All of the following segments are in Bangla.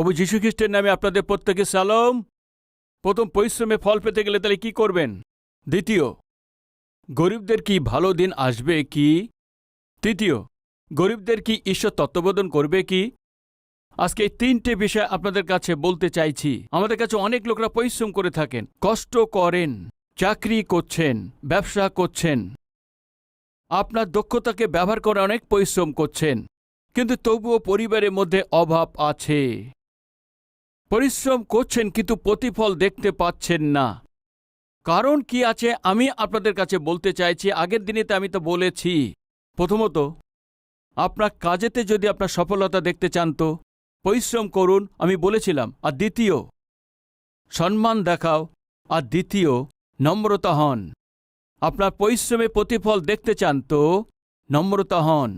প্রভু যীশু খ্রিস্টের নামে আপনাদের প্রত্যেকে সালাম। প্রথম পরিশ্রমে ফল পেতে গেলে তাহলে কি করবেন? দ্বিতীয়, গরিবদের কি ভালো দিন আসবে কি? তৃতীয়, গরিবদের কি ঈশ্বর তত্ত্ববোধন করবে কি? আজকে এই তিনটে বিষয় আপনাদের কাছে বলতে চাইছি। আমাদের কাছে অনেক লোকরা পরিশ্রম করে থাকেন, কষ্ট করেন, চাকরি করছেন, ব্যবসা করছেন। আপনার দক্ষতাকে ব্যবহার করে অনেক পরিশ্রম করছেন। কিন্তু তবুও পরিবারের মধ্যে অভাব আছে। পরিশ্রম করছেন কিন্তু প্রতিফল দেখতে পাচ্ছেন না। কারণ কি আছে আমি আপনাদের কাছে বলতে চাইছি, আগের দিনেতে আমি তো বলেছি। প্রথমত, আপনার কাজেতে যদি আপনার সফলতা দেখতে চান তো, পরিশ্রম করুন, আমি বলেছিলাম। আর দ্বিতীয়, সম্মান দেখাও। আর দ্বিতীয়, নম্রতা হন। আপনার পরিশ্রমে প্রতিফল দেখতে চান তো, নম্রতা হন।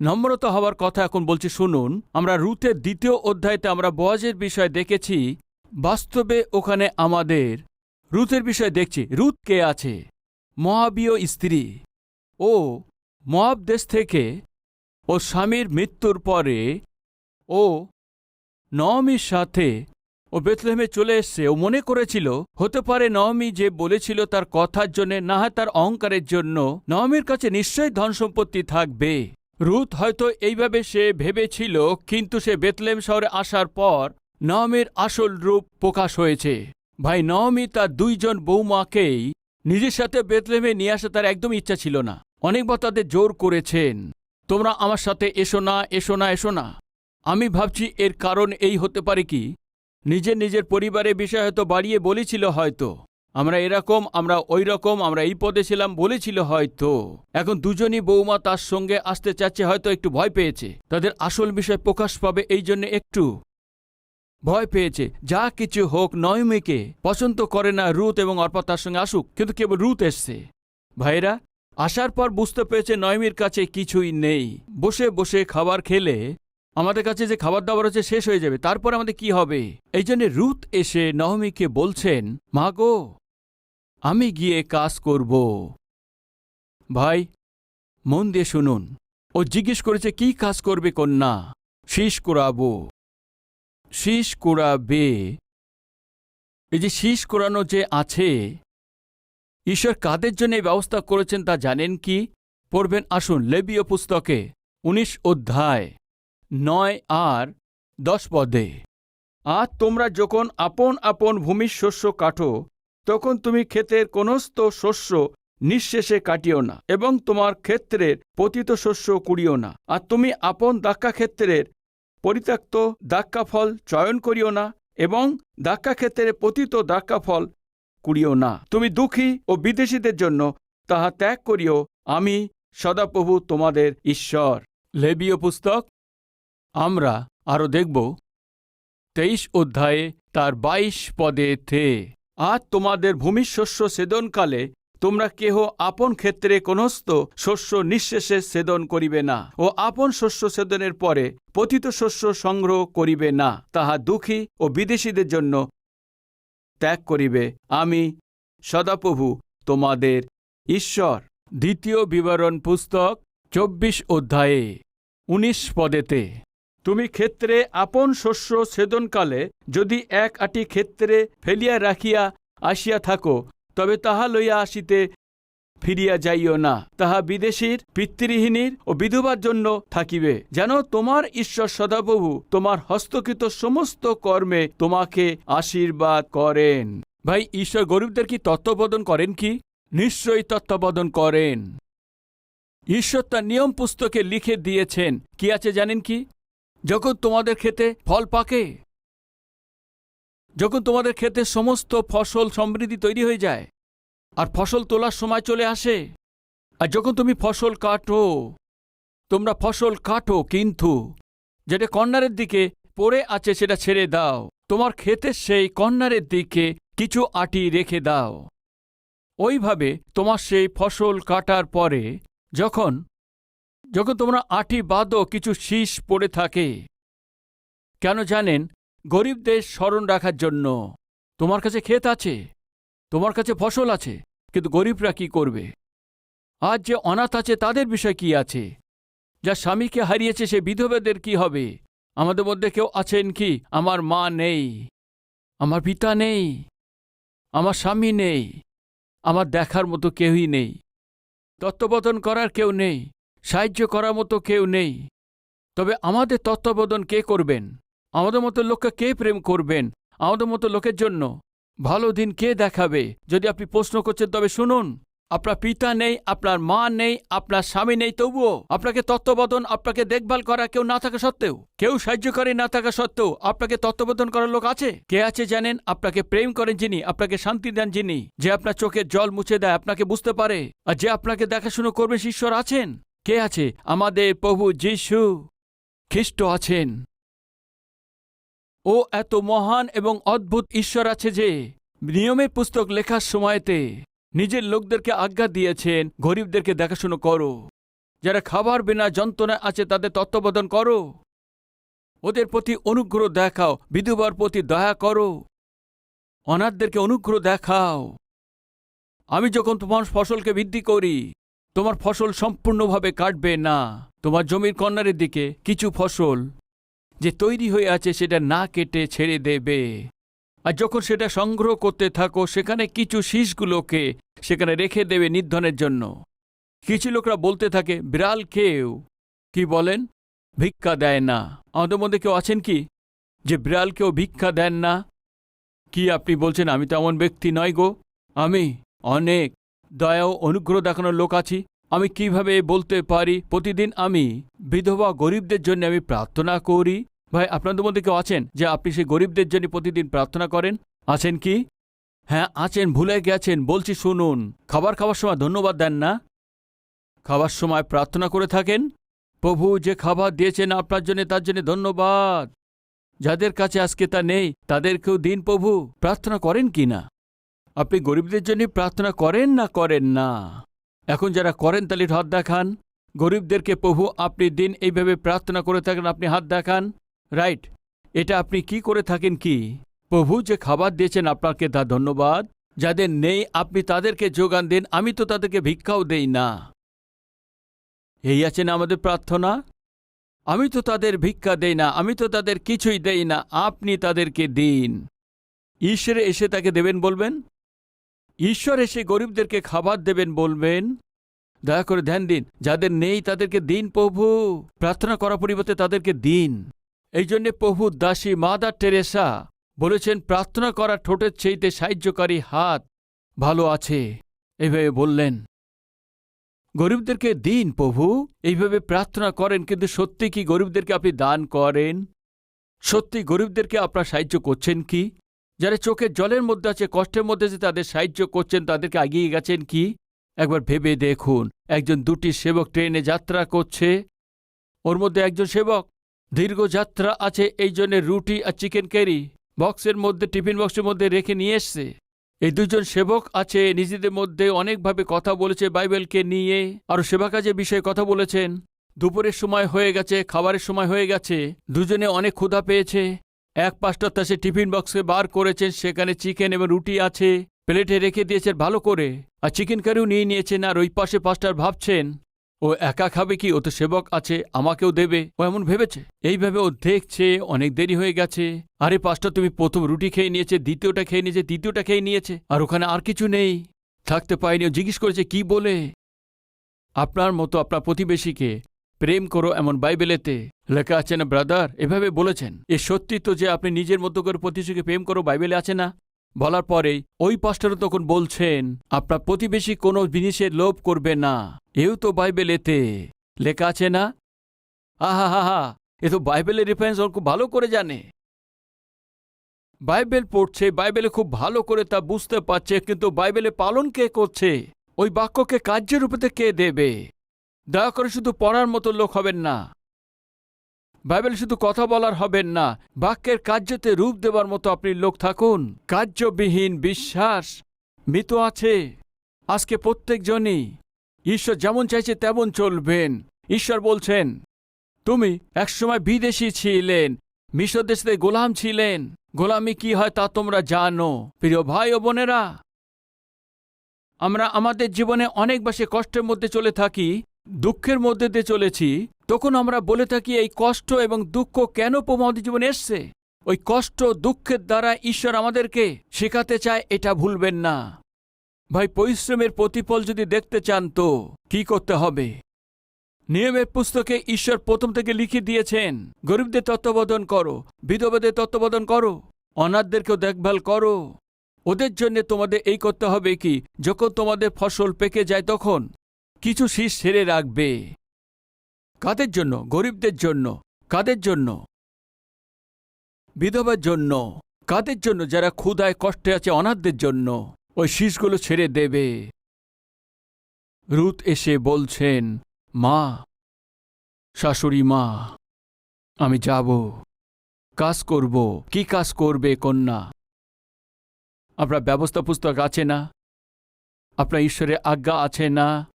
নম্রতা হওয়ার কথা এখন বলছি, শুনুন। আমরা রুথের দ্বিতীয় অধ্যায়তে আমরা বয়াজের বিষয় দেখেছি, বাস্তবে ওখানে আমাদের। রুথের বিষয় দেখছি, রুথ কে আছে? মহাবীয় স্ত্রী। ও, মহাব দেশ থেকে ও স্বামীর মৃত্যুর পরে ও নওমির সাথে ও বেতলেহেমে চলে এসছে। ও মনে করেছিল, হতে পারে নওমি যে বলেছিল তার কথার জন্য, না তার অহংকারের জন্য নওমির কাছে নিশ্চয়ই ধন সম্পত্তি থাকবে। রুথ হয়তো এইভাবে সে ভেবেছিল, কিন্তু সে বেতলেম শহরে আসার পর নওমির আসল রূপ প্রকাশ হয়েছে। ভাই নওমি তার দুইজন বৌমাকেই নিজের সাথে বেতলেমে নিয়ে আসা তার একদম ইচ্ছা ছিল না। অনেকবার তাদের জোর করেছেন, তোমরা আমার সাথে এসো না এসো না এসো না। আমি ভাবছি এর কারণ এই হতে পারে কি? নিজের নিজের পরিবারের বিষয় হয়তো বাড়িয়ে বলেছিল হয়তো। আমরা এরকম, আমরা ওই রকম আমরা এই পদে ছিলাম বলেছিল হয়তো। এখন দুজনই বৌমা তার সঙ্গে আসতে চাচ্ছে, হয়তো একটু ভয় পেয়েছে। তাদের আসল বিষয় প্রকাশ পাবে এই জন্য একটু ভয় পেয়েছে। যা কিছু হোক নয়মিকে পছন্দ করে না রুত এবং অর্পা তার সঙ্গে আসুক, কিন্তু কেবল রুত এসছে। ভাইরা আসার পর বুঝতে পেরেছে নয়মির কাছে কিছুই নেই। বসে বসে খাবার খেলে আমাদের কাছে যে খাবার দাবার আছে শেষ হয়ে যাবে। তারপর আমাদের কি হবে? এই জন্য রুত এসে নহমিকে বলছেন, মা গো আমি গিয়ে কাজ করব। ভাই, মন দিয়ে শুনুন। ও জিজ্ঞেস করেছে, কি কাজ করবে কন্যা? শীষ কুড়াবো। শীষ কুড়াবে? এই যে শীষ কুড়ানো যে আছে, ঈশ্বর কাদের জন্য ব্যবস্থা করেছেন তা জানেন কি? পড়বেন, আসুন, লেবীয় পুস্তকে, উনিশ অধ্যায়, নয় আর দশ পদে। আর তোমরা যখন আপন আপন ভূমির শস্য কাটো তখন তুমি ক্ষেতের কোনস্ত শস্য নিঃশেষে কাটিও না এবং তোমার ক্ষেত্রের পতিত শস্য কুড়িও না। আর তুমি আপন ক্ষেত্রের পরিত্যক্ত দাক্কা ফল চয়ন করিও না এবং ক্ষেত্রে পতিত দাক্কা ফল কুড়িও না। তুমি দুঃখী ও বিদেশীদের জন্য তাহা ত্যাগ করিও। আমি সদাপ্রভু তোমাদের ঈশ্বর। লেবীয় পুস্তক। আমরা আরও দেখব। তেইশ অধ্যায়ে তার বাইশ পদে থে। আর তোমাদের ভূমির শস্য সেদনকালে তোমরা কেহ আপন ক্ষেত্রে কোনস্ত শস্য নিঃশেষে সেদন করিবে না, ও আপন শস্য সেদনের পরে পতিত শস্য সংগ্রহ করিবে না, তাহা দুঃখী ও বিদেশীদের জন্য ত্যাগ করিবে। আমি সদাপ্রভু তোমাদের ঈশ্বর। দ্বিতীয় বিবরণ পুস্তক চব্বিশ অধ্যায়ে উনিশ পদেতে তুমি ক্ষেত্রে আপন শস্য ছেদনকালে যদি এক আটি ক্ষেত্রে ফেলিয়া রাখিয়া আসিয়া থাকো, তবে তাহা লইয়া আসিতে ফিরিয়া যাইও না। তাহা বিদেশীর, পিতৃহীনীর ও বিধবার জন্য থাকিবে। যেন তোমার ঈশ্বর সদাপ্রভু তোমার হস্তকৃত সমস্ত কর্মে তোমাকে আশীর্বাদ করেন। ভাই, ঈশ্বর গরিবদের কি তত্ত্ববোধন করেন কি? নিশ্চয়ই তত্ত্বাবধান করেন। ঈশ্বর তার নিয়ম পুস্তকে লিখে দিয়েছেন। কি আছে জানেন কি? যখন তোমাদের খেতে ফল পাকে, যখন তোমাদের ক্ষেতে সমস্ত ফসল সমৃদ্ধি তৈরি হয়ে যায়, আর ফসল তোলার সময় চলে আসে, আর যখন তুমি ফসল কাটো, তোমরা ফসল কাটো কিন্তু যেটা কর্নারের দিকে পড়ে আছে সেটা ছেড়ে দাও। তোমার ক্ষেতের সেই কর্নারের দিকে কিছু আটি রেখে দাও। ওইভাবে তোমার সেই ফসল কাটার পরে যখন যখন তোমরা আটি বাদও কিছু শীষ পড়ে থাকে। কেন জানেন? গরিবদের স্মরণ রাখার জন্য। তোমার কাছে ক্ষেত আছে, তোমার কাছে ফসল আছে, কিন্তু গরিবরা কি করবে? আজ যে অনাথ আছে, তাদের বিষয় কি আছে? যা স্বামীকে হারিয়েছে, সে বিধবাদের কি হবে? আমাদের মধ্যে কেউ আছেন কি? আমার মা নেই, আমার পিতা নেই, আমার স্বামী নেই, আমার দেখার মতো কেউই নেই। তত্ত্ববোধন করার কেউ নেই। সাহায্য করার মতো কেউ নেই। তবে আমাদের তত্ত্বাবধান কে করবেন? আমাদের মতো লোককে কে প্রেম করবেন? আমাদের মতো লোকের জন্য ভালো দিন কে দেখাবে? যদি আপনি প্রশ্ন করছেন, তবে শুনুন। আপনার পিতা নেই, আপনার মা নেই, আপনার স্বামী নেই, তবুও আপনাকে তত্ত্ববোধন, আপনাকে দেখভাল করা কেউ না থাকা সত্ত্বেও, কেউ সাহায্যকারী না থাকা সত্ত্বেও আপনাকে তত্ত্ববোধন করার লোক আছে? কে আছে জানেন? আপনাকে প্রেম করেন যিনি, আপনাকে শান্তি দেন যিনি, যে আপনার চোখের জল মুছে দেয়, আপনাকে বুঝতে পারে। আর যে আপনাকে দেখাশুনো করবে ঈশ্বর আছেন? কে আছে? আমাদের প্রভু যিশু খ্রিস্ট আছেন। ও এত মহান এবং অদ্ভুত ঈশ্বর আছে যে, নিয়মের পুস্তক লেখার সময়তে নিজের লোকদেরকে আজ্ঞা দিয়েছেন, গরিবদেরকে দেখাশুনো করো। যারা খাবার বিনা যন্ত্রণায় আছে তাদের তত্ত্বাবধান করো। ওদের প্রতি অনুগ্রহ দেখাও, বিধবার প্রতি দয়া করো। অনাথদেরকে অনুগ্রহ দেখাও। আমি যখন তোমার ফসলকে বৃদ্ধি করি তোমার ফসল সম্পূর্ণভাবে কাটবে না। তোমার জমির কর্নারের দিকে কিছু ফসল যে তৈরি হয়ে আছে সেটা না কেটে ছেড়ে দেবে। আর যখন সেটা সংগ্রহ করতে থাকো, সেখানে কিছু শীষগুলোকে সেখানে রেখে দেবে নির্ধনের জন্য। কিছু লোকরা বলতে থাকে, বিড়াল কেউ কি বলেন? ভিক্ষা দেয় না। আমাদের মধ্যে কেউ আছেন কি? যে বিড়াল কেউ ভিক্ষা দেন না? কি আপনি বলছেন? আমি তো এমন ব্যক্তি নয় গো। আমি অনেক দয়া ও অনুগ্রহ দেখানোর লোক আছি। আমি কীভাবে বলতে পারি? প্রতিদিন আমি বিধবা গরিবদের জন্য আমি প্রার্থনা করি। ভাই আপনাদের মধ্যে কেউ আছেন যে আপনি সেই গরিবদের জন্য প্রতিদিন প্রার্থনা করেন? আছেন কি? হ্যাঁ আছেন, ভুলে গেছেন, বলছি শুনুন। খাবার খাওয়ার সময় ধন্যবাদ দেন না? খাবার সময় প্রার্থনা করে থাকেন? প্রভু যে খাবার দিয়েছেন আপনার জন্য, তার জন্য ধন্যবাদ। যাদের কাছে আজকে তা নেই, তাদেরকেও দিন প্রভু। প্রার্থনা করেন কি না? আপনি গরিবদের জন্য প্রার্থনা করেন না করেন না? এখন যারা করেন তাহলে হাত দেখান। গরিবদেরকে প্রভু আপনি দিন এইভাবে প্রার্থনা করে থাকেন, আপনি হাত দেখান। রাইট এটা আপনি কি করে থাকেন কি? প্রভু যে খাবার দিয়েছেন আপনাকে তা ধন্যবাদ। যাদের নেই, আপনি তাদেরকে যোগান দেন, আমি তো তাদেরকে ভিক্ষাও দেই না। এই আছেন আমাদের প্রার্থনা? আমি তো তাদের ভিক্ষা দেই না, আমি তো তাদের কিছুই দেই না, আপনি তাদেরকে দিন। ঈশ্বরে এসে তাকে দেবেন বলবেন? ঈশ্বর এসে গরিবদেরকে খাবার দেবেন বলবেন, দয়া করে ধ্যান দিন, যাদের নেই তাদেরকে দিন প্রভু, প্রার্থনা করা পরিবর্তে তাদেরকে দিন। এই জন্যে প্রভু দাসী মাদার টেরেসা বলেছেন, প্রার্থনা করা ঠোঁটের চেইতে সাহায্যকারী হাত ভালো আছে। এইভাবে বললেন। গরিবদেরকে দিন প্রভু, এইভাবে প্রার্থনা করেন, কিন্তু সত্যি কি গরিবদেরকে আপনি দান করেন? সত্যি গরিবদেরকে আপনার সাহায্য করছেন কি? যারা চোখের জলের মধ্যে আছে, কষ্টের মধ্যে যে তাদের সাহায্য করছেন, তাদেরকে এগিয়ে গেছেন কি? একবার ভেবে দেখুন, একজন দুটি সেবক ট্রেনে যাত্রা করছে, ওর মধ্যে একজন সেবক, দীর্ঘ যাত্রা আছে, এই জন্য রুটি আর চিকেন ক্যারি বক্সের মধ্যে, টিফিন বক্সের মধ্যে রেখে নিয়ে এসছে। এই দুজন সেবক আছে, নিজেদের মধ্যে অনেকভাবে কথা বলেছে, বাইবেলকে নিয়ে আরও সেবা কাজের বিষয়ে কথা বলেছেন। দুপুরের সময় হয়ে গেছে, খাবারের সময় হয়ে গেছে, দুজনে অনেক ক্ষুধা পেয়েছে। এক পাঁচটা সে টিফিন বক্সে বার করেছেন, সেখানে চিকেন এবং রুটি আছে। প্লেটে রেখে দিয়েছেন ভালো করে। আর চিকেন কারিও নিয়ে নিয়েছেন, আর ওই পাশে পাঁচটার ভাবছেন, ও একা খাবে কি? ও তো সেবক আছে, আমাকেও দেবে। ও এমন ভেবেছে। এইভাবে ও দেখছে, অনেক দেরি হয়ে গেছে। আরে পাঁচটা, তুমি প্রথম রুটি খেয়ে নিয়েছে, দ্বিতীয়টা খেয়ে নিয়েছে, তৃতীয়টা খেয়ে নিয়েছে, আর ওখানে আর কিছু নেই। থাকতে পায়নি ও জিজ্ঞেস করেছে, কি বলে? আপনার মতো আপনার প্রতিবেশীকে প্রেম করো এমন বাইবেলেতে। লেখা আছে না, ব্রাদার, এভাবে বলেছেন, এ সত্যি তো যে আপনি নিজের মতো করে প্রতিবেশীকে প্রেম করো বাইবেলে আছে না? বলার পরেই ওই পাস্টারও তখন বলছেন, আপনার প্রতিবেশী কোনো জিনিসের লোভ করবে না, এও তো বাইবেলেতে। লেখা আছে না? আহা, হা হা, এ তো বাইবেলের রেফারেন্স ওর খুব ভালো করে জানে। বাইবেল পড়ছে, বাইবেলে খুব ভালো করে তা বুঝতে পারছে, কিন্তু বাইবেলে পালন কে করছে? ওই বাক্যকে কার্যের রূপেতে কে দেবে? দয়া করে শুধু পড়ার মতো লোক হবেন না। বাইবেল শুধু কথা বলার হবেন না, বাক্যের কার্যতে রূপ দেবার মতো আপনি লোক থাকুন। কার্যবিহীন বিশ্বাস, মৃত আছে, আজকে প্রত্যেকজনই। ঈশ্বর যেমন চাইছে তেমন চলবেন। ঈশ্বর বলছেন, তুমি একসময় বিদেশি ছিলেন মিশর দেশে গোলাম ছিলেন। গোলামি কি হয় তা তোমরা জানো। প্রিয় ভাই ও বোনেরা, আমরা আমাদের জীবনে অনেক বেশি কষ্টের মধ্যে চলে থাকি দুঃখের মধ্যে দিয়ে চলেছি, তখন আমরা বলে থাকি, এই কষ্ট এবং দুঃখ কেন আমাদের জীবনে এসছে? ওই কষ্ট, দুঃখের দ্বারা ঈশ্বর আমাদেরকে শেখাতে চায়, এটা ভুলবেন না। ভাই, পরিশ্রমের প্রতিফল যদি দেখতে চান তো কি করতে হবে? নিয়মের পুস্তকে ঈশ্বর প্রথম থেকে লিখে দিয়েছেন, গরিবদের তত্ত্বাবধান করো, বিধবাদের তত্ত্বাবধান করো, অনাথদেরকেও দেখভাল করো। ওদের জন্য তোমাদের এই করতে হবে কি, যখন তোমাদের ফসল পেকে যায় তখন কিছু শীষ ছেড়ে রাখবে। কাদের জন্য? গরিবদের জন্য। কাদের জন্য? বিধবার জন্য। কাদের জন্য? যারা ক্ষুধায় কষ্টে আছে, অনাথদের জন্য। ওই শীষগুলো ছেড়ে দেবে। রুত এসে বলছেন, মা, শাশুড়ি মা, আমি যাব। কাজ করব। কি কাজ করবে কন্যা? আপনার ব্যবস্থা পুস্তক আছে না? আপনার ঈশ্বরের আজ্ঞা আছে না?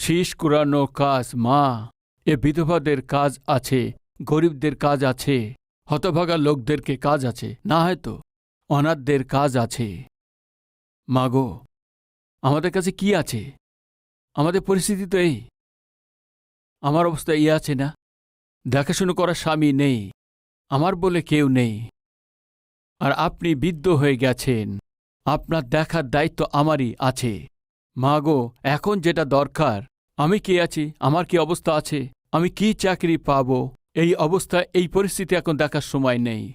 শীষ কুরানো কাজ মা, এ বিধবাদের কাজ আছে, গরিবদের কাজ আছে, হতভাগা লোকদেরকে কাজ আছে, না হয়তো অনাথদের কাজ আছে। মাগো আমাদের কাছে কি আছে? আমাদের পরিস্থিতি তো এই। আমার অবস্থা ই আছে না। দেখাশুনো করার স্বামী নেই। আমার বলে কেউ নেই। আর আপনি বিদ্ধ হয়ে গেছেন। আপনার দেখার দায়িত্ব আমারই আছে। মাগো এখন যেটা দরকার, আমি কে আছি? আমার কি অবস্থা আছে? আমি কি চাকরি পাব? এই অবস্থা, এই পরিস্থিতি এখন দেখার সময় নেই।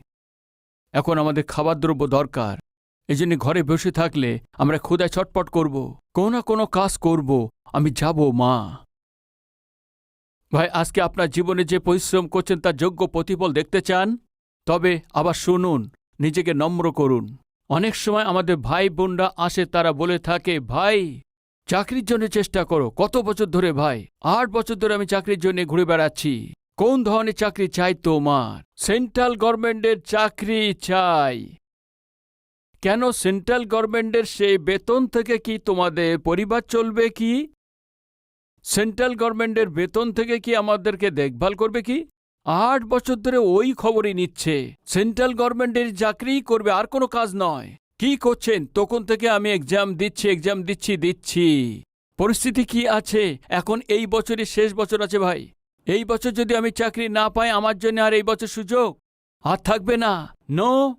এখন আমাদের খাবার দ্রব্য দরকার। এই জন্য ঘরে বসে থাকলে আমরা ক্ষুদায় ছটপট করব, কোনো না কোনো কাজ করব। আমি যাব, মা। ভাই, আজকে আপনার জীবনে যে পরিশ্রম করছেন তার যোগ্য প্রতিফল দেখতে চান? তবে আবার শুনুন, নিজেকে নম্র করুন। অনেক সময় আমাদের ভাই বোনরা আসে, তারা বলে থাকে, ভাই চাকরির জন্য চেষ্টা করো। কত বছর ধরে ভাই? আট বছর ধরে আমি চাকরির জন্য ঘুরে বেড়াচ্ছি। কোন ধরনের চাকরি চাই তোমার? সেন্ট্রাল গভর্নমেন্টের চাকরি চাই। কেন সেন্ট্রাল গভর্নমেন্টের সেই বেতন থেকে কি তোমাদের পরিবার চলবে কি? সেন্ট্রাল গভর্নমেন্টের বেতন থেকে কি আমাদেরকে দেখভাল করবে কি? আট বছর ধরে ওই খবরই নিচ্ছে। সেন্ট্রাল গভর্নমেন্টের চাকরিই করবে আর কোনো কাজ নয়। কি করছেন? তখন থেকে আমি এক্সাম দিচ্ছি এক্সাম দিচ্ছি দিচ্ছি। পরিস্থিতি কি আছে? এখন এই বছরই শেষ বছর আছে ভাই। এই বছর যদি আমি চাকরি না পাই, আমার জন্য আর এই বছর সুযোগ? আর থাকবে না। নো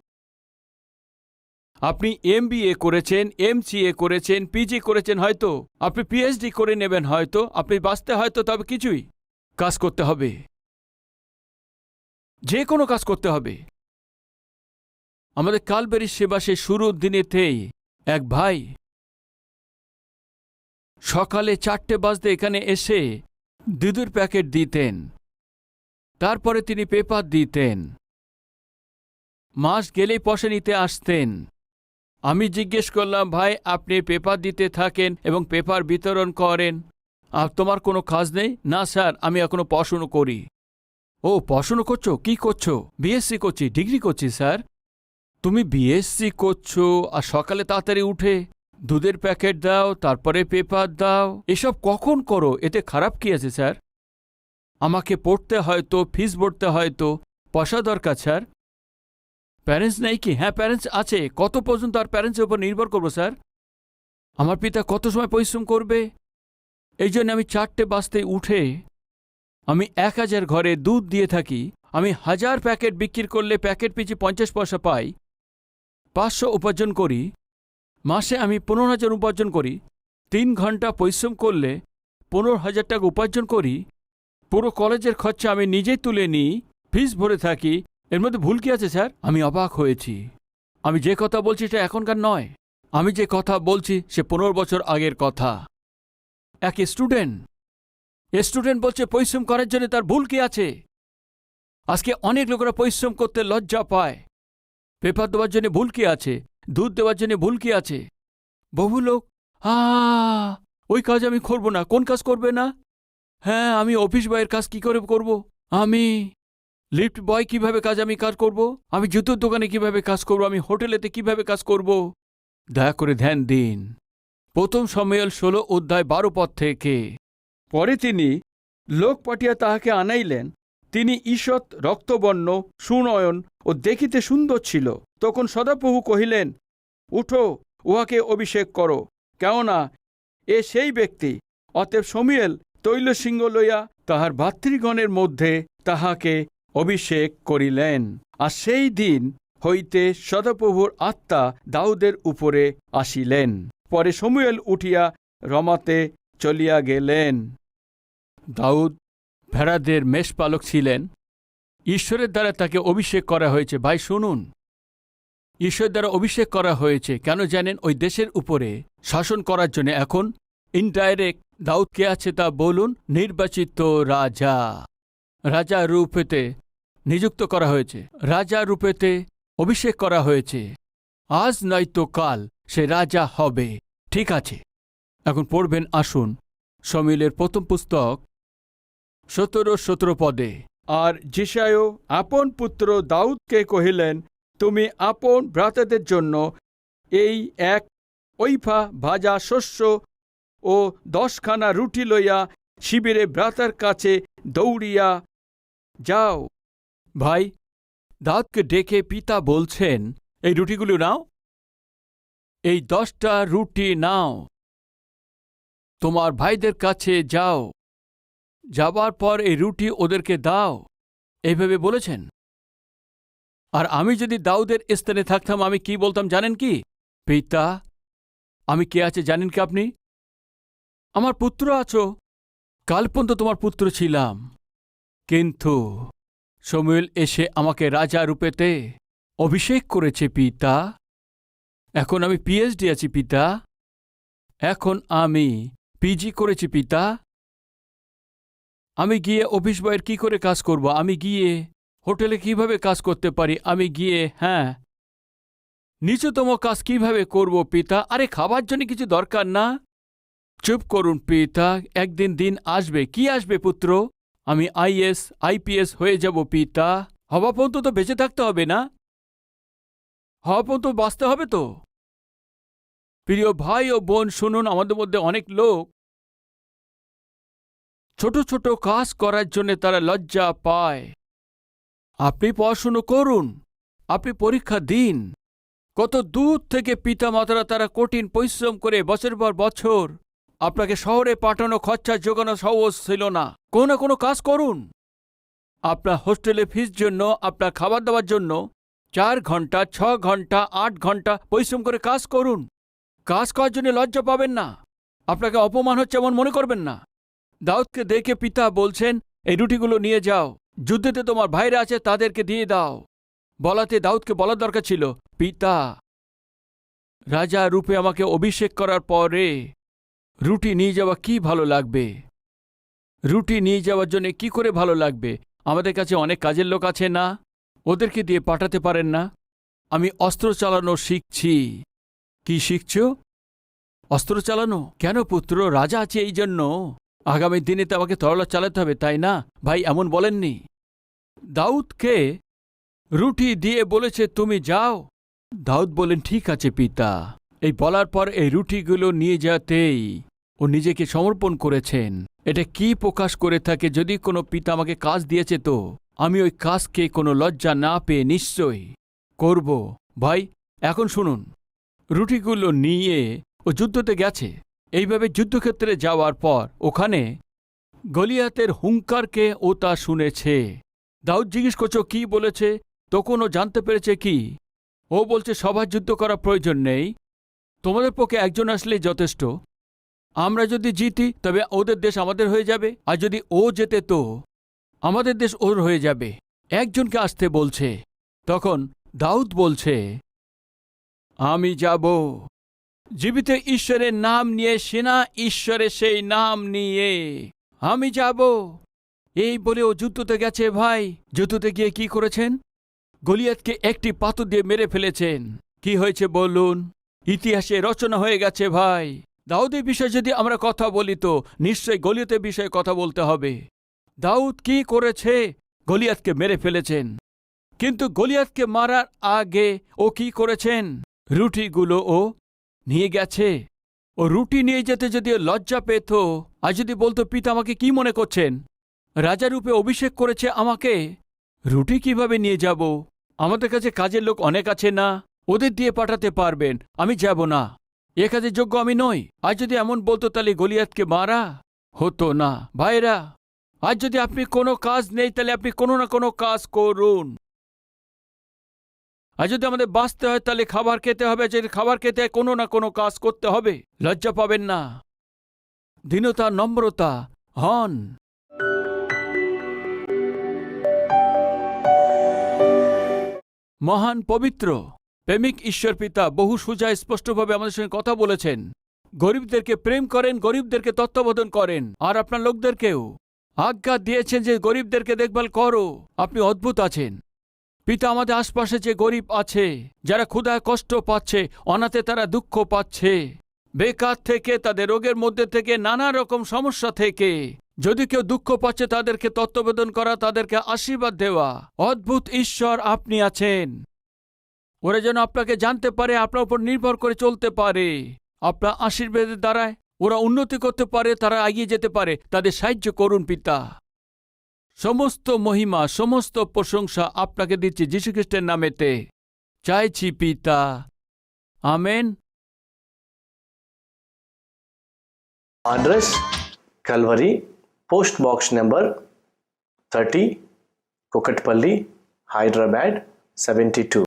আপনি এম করেছেন এম করেছেন পিজি করেছেন হয়তো। আপনি পিএইচডি করে নেবেন হয়তো, আপনি বাঁচতে হয়তো, তবে কিছুই কাজ করতে হবে। যে কোনো কাজ করতে হবে। আমাদের কালবেরির সেবা সে শুরুর দিনেতেই এক ভাই সকালে চারটে বাজতে এখানে এসে দুধের প্যাকেট দিতেন। তারপরে তিনি পেপার দিতেন। মাস গেলেই পয়সা নিতে আসতেন। আমি জিজ্ঞেস করলাম, ভাই, আপনি পেপার দিতে থাকেন এবং পেপার বিতরণ করেন? আর তোমার কোনো কাজ নেই? না, স্যার, আমি এখনও পড়াশুনো করি। ও, পড়াশুনো করছ? কি করছ? বিএসসি করছি, ডিগ্রি করছি, স্যার? তুমি বিএসসি করছ, আর সকালে তাড়াতাড়ি উঠে দুধের প্যাকেট দাও, তারপরে পেপার দাও। এসব কখন করো? এতে খারাপ কি আছে, স্যার? আমাকে পড়তে হয়তো, ফিস ভরতে হয়তো। পয়সা দরকার, স্যার। প্যারেন্টস নেই কি? হ্যাঁ প্যারেন্টস আছে। কত পর্যন্ত আর প্যারেন্টসের উপর নির্ভর করব, স্যার? আমার পিতা কত সময় পরিশ্রম করবে? এই জন্য আমি চারটে বাজতে উঠে আমি এক হাজার ঘরে দুধ দিয়ে থাকি। আমি হাজার প্যাকেট বিক্রি করলে প্যাকেট পিছু পঞ্চাশ পয়সা পাই। পাঁচশো উপার্জন করি, মাসে আমি পনেরো হাজার উপার্জন করি, তিন ঘণ্টা পরিশ্রম করলে পনেরো হাজার টাকা উপার্জন করি, পুরো কলেজের খরচা আমি নিজেই তুলে নিই, ফিস ভরে থাকি। এর মধ্যে ভুল কি আছে, স্যার? আমি অবাক হয়েছি। আমি যে কথা বলছি সেটা এখনকার নয়। আমি যে কথা বলছি সে পনেরো বছর আগের কথা। এক স্টুডেন্ট। স্টুডেন্ট বলছে, পরিশ্রম করার জন্য তার ভুল কি আছে? আজকে অনেক লোকেরা পরিশ্রম করতে লজ্জা পায়। পেপার দেওয়ার জন্য ভুল কি আছে? দুধ দেওয়ার জন্য ভুল কি আছে? বহু লোক, আ, ওই কাজ আমি করব না। কোন কাজ করবে না? হ্যাঁ আমি অফিস বয়ের কাজ কি করে করব? আমি লিফট বয় কীভাবে কাজ আমি কাজ করব? আমি জুতোর দোকানে কীভাবে কাজ করব? আমি হোটেলেতে কীভাবে কাজ করব? দয়া করে ধ্যান দিন। প্রথম সম্মেল ষোলো, অধ্যায় বারো পদ থেকে। পরে তিনি লোক পাঠিয়া তাহাকে আনাইলেন। তিনি ঈষৎ, রক্তবর্ণ, সুনয়ন ও দেখিতে সুন্দর ছিল। তখন সদাপ্রভু কহিলেন, উঠো, উহাকে অভিষেক করো। কেননা এ সেই ব্যক্তি। অতএব সমীয়েল তৈলসিংহ লইয়া তাহার ভাতৃগণের মধ্যে তাহাকে অভিষেক করিলেন। আর সেই দিন হইতে সদাপ্রভুর আত্মা দাউদের উপরে আসিলেন। পরে সমুয়েল উঠিয়া রমাতে চলিয়া গেলেন। দাউদ ভেড়াদের মেষপালক ছিলেন। ঈশ্বরের দ্বারা তাকে অভিষেক করা হয়েছে। ভাই, শুনুন। ঈশ্বরের দ্বারা অভিষেক করা হয়েছে, কেন জানেন? ওই দেশের উপরে শাসন করার জন্য। এখন ইনডাইরেক্ট দাউদ কে আছে তা বলুন। নির্বাচিত রাজা। রাজা রূপেতে নিযুক্ত করা হয়েছে। রাজা রূপেতে অভিষেক করা হয়েছে। আজ নয়তো কাল সে রাজা হবে। ঠিক আছে। এখন পড়বেন, আসুন। সমিলের প্রথম পুস্তক, সতেরো সতেরো পদে। আর জিসায়ও আপন পুত্র দাউদকে কহিলেন, তুমি আপন ভ্রাতাদের জন্য এই এক ঐফা ভাজা শস্য ও দশখানা রুটি লইয়া শিবিরে ভ্রাতার কাছে দৌড়িয়া যাও। ভাই, দাউদকে ডেকে পিতা বলছেন, এই রুটিগুলো নাও। এই দশটা রুটি নাও। তোমার ভাইদের কাছে যাও। যাবার পর এই রুটি ওদেরকে দাও। এইভাবে বলেছেন। আর আমি যদি দাউদের স্থানে থাকতাম, আমি কি বলতাম জানেন কি? পিতা, আমি কে আছে জানেন কি আপনি? আমার পুত্র আছো। কাল পর্যন্ত তোমার পুত্র ছিলাম। কিন্তু সমুয়েল এসে আমাকে রাজা রূপেতে অভিষেক করেছে, পিতা। এখন আমি পিএইচডি আছি, পিতা। এখন আমি পিজি করেছি, পিতা। আমি গিয়ে অফিস বয়ের কি করে কাজ করব? আমি গিয়ে হোটেলে কীভাবে কাজ করতে পারি? আমি গিয়ে হ্যাঁ। নিচুতম কাজ কীভাবে করব, পিতা? আরে, খাবার জন্য কিছু দরকার না। চুপ করুন, পিতা। একদিন দিন আসবে। কি আসবে, পুত্র? আমি আইএস, আইপিএস হয়ে যাব, পিতা। হওয়া পর্যন্ত তো বেঁচে থাকতে হবে না? হওয়া পর্যন্ত বাঁচতে হবে তো? প্রিয় ভাই ও বোন, শুনুন, আমাদের মধ্যে অনেক লোক ছোট ছোট কাজ করার জন্য তারা লজ্জা পায়। আপনি পড়াশুনো করুন, আপনি পরীক্ষা দিন। কত দূর থেকে পিতামাতারা তারা কঠিন পরিশ্রম করে বছর পর বছর আপনাকে শহরে পাঠানো, খরচা যোগানো সহজ ছিল না। কোনো না কোনো কাজ করুন। আপনার হোস্টেলে ফিস জন্য, আপনার খাবার দাবার জন্য চার ঘণ্টা, ছ ঘণ্টা, আট ঘণ্টা পরিশ্রম করে কাজ করুন। কাজ করার জন্য লজ্জা পাবেন না। আপনাকে অপমান হচ্ছে এমন মনে করবেন না। দাউদকে দেখে পিতা বলছেন, এই রুটিগুলো নিয়ে যাও। যুদ্ধেতে তোমার ভাইরা আছে, তাদেরকে দিয়ে দাও। বলাতে দাউদকে বলার দরকার ছিল, পিতা, রাজা রূপে আমাকে অভিষেক করার পরে রুটি নিয়ে যাওয়া কি ভালো লাগবে? রুটি নিয়ে যাওয়ার জন্য কি করে ভালো লাগবে? আমাদের কাছে অনেক কাজের লোক আছে না? ওদেরকে দিয়ে পাঠাতে পারেন না? আমি অস্ত্র চালানো শিখছি। কি শিখছ? অস্ত্র চালানো? কেন পুত্র? রাজা আছে এই জন্য। আগামী দিনে তো আমাকে তরলা চালাতে হবে, তাই না? ভাই, এমন বলেননি। দাউদকে রুটি দিয়ে বলেছে, তুমি যাও। দাউদ বলেন, ঠিক আছে পিতা। এই বলার পর এই রুটিগুলো নিয়ে যেতেই ও নিজেকে সমর্পণ করেছেন। এটা কি প্রকাশ করে থাকে, যদি কোনো পিতা আমাকে কাজ দিয়েছে তো? আমি ওই কাজকে কোনো লজ্জা না পেয়ে নিশ্চয়ই করব। ভাই, এখন শুনুন। রুটিগুলো নিয়ে ও যুদ্ধতে গেছে। এইভাবে যুদ্ধক্ষেত্রে যাওয়ার পর ওখানে গলিয়াতের হুঙ্কারকে ও তা শুনেছে। দাউদ জিজ্ঞেস করছ, কি বলেছে? তখন ও জানতে পেরেছে কি? ও বলছে, সবার যুদ্ধ করা প্রয়োজন নেই। তোমাদের পক্ষে একজন আসলেই যথেষ্ট। আমরা যদি জিতি, তবে ওদের দেশ আমাদের হয়ে যাবে। আর যদি ও যেতে তো আমাদের দেশ ওর হয়ে যাবে। একজনকে আসতে বলছে। তখন দাউদ বলছে, আমি যাব। জীবিত ঈশ্বরের নাম নিয়ে, সেনা ঈশ্বরের সেই নাম নিয়ে। আমি যাব। এই বলে ও যুদ্ধতে গেছে ভাই। যুদ্ধতে গিয়ে কি করেছেন? গলিয়াতকে একটি পাথর দিয়ে মেরে ফেলেছেন। কি হয়েছে বলুন? ইতিহাসে রচনা হয়ে গেছে ভাই। দাউদের বিষয়ে যদি আমরা কথা বলি তো নিশ্চয়ই গলিয়তের বিষয়ে কথা বলতে হবে। দাউদ কি করেছে? গলিয়াতকে মেরে ফেলেছেন। কিন্তু গলিয়াতকে মারার আগে ও কি করেছেন? রুটিগুলো ও নিয়ে গেছে। ও রুটি নিয়ে যেতে যদি লজ্জা পেত, আর যদি বলতো, পিতা আমাকে কি মনে করছেন? রাজারূপে অভিষেক করেছে আমাকে। রুটি কীভাবে নিয়ে যাব? আমাদের কাছে কাজের লোক অনেক আছে না? ওদের দিয়ে পাঠাতে পারবেন, আমি যাব না। এ কাজে যোগ্য আমি নই। আর যদি এমন বলতো, তাহলে গলিয়াতকে মারা হতো না। ভাইরা আজ যদি আপনি কোনো কাজ নেই, তাহলে আপনি কোনো না কোনো কাজ করুন। আর যদি আমাদের বাঁচতে হয়, তাহলে খাবার খেতে হবে। যদি খাবার খেতে কোনো না কোনো কাজ করতে হবে। লজ্জা পাবেন না। দীনতা, নম্রতা, হন। মহান, পবিত্র, প্রেমিক ঈশ্বর পিতা বহু সুজা স্পষ্টভাবে আমাদের সঙ্গে কথা বলেছেন। গরিবদেরকে প্রেম করেন, গরিবদেরকে তত্ত্বাবধান করেন। আর আপনার লোকদেরকেও আজ্ঞা দিয়েছেন যে, গরিবদেরকে দেখভাল করো। আপনি অদ্ভুত আছেন। পিতা আমাদের আশপাশে যে গরিব আছে, যারা ক্ষুধায় কষ্ট পাচ্ছে, অনাথে তারা দুঃখ পাচ্ছে। বেকার থেকে, তাদের রোগের মধ্যে থেকে, নানা রকম সমস্যা থেকে। যদি কেউ দুঃখ পাচ্ছে, তাদেরকে তত্ত্ববেদন করা, তাদেরকে আশীর্বাদ দেওয়া। অদ্ভুত ঈশ্বর আপনি আছেন। ওরা যেন আপনাকে জানতে পারে, আপনার উপর নির্ভর করে চলতে পারে। আপনার আশীর্বাদের দ্বারায় ওরা উন্নতি করতে পারে, তারা এগিয়ে যেতে পারে। তাদের সাহায্য করুন পিতা। সমস্ত মহিমা, সমস্ত প্রশংসা আপনাকে দিচ্ছি যীশুখ্রিস্টের নামেতে। চাইছি পিতা। Amen. Address Calvary post box number thirty, Kukatpally, Hyderabad, seventy two.